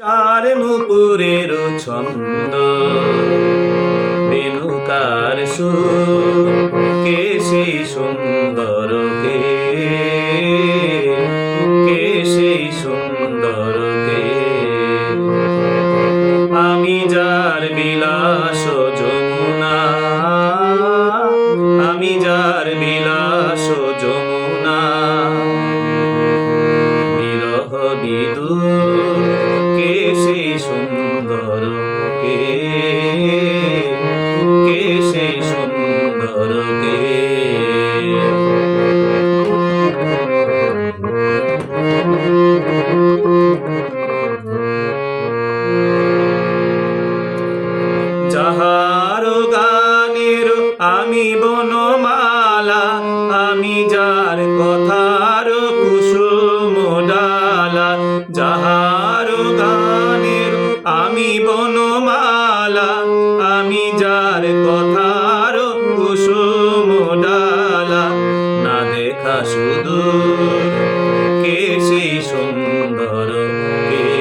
চার নুপুরের ছন্দ। বেনুকার সুর, কে সেই সুন্দর কে? কে সেই সুন্দর কে? আমি যার বিলাস যমুনা, আমি যার বিলাস যমুনা। বিরহ বিদুর সুন্দর কে কে সুন্দর কে। যাহার গানের আমি বনমালা, আমি যার কথার কুসুম ডালা যাহার আমি বনমালা আমি যার কথার কুসুম ডালা। না দেখা শুধু কে সুন্দর কে?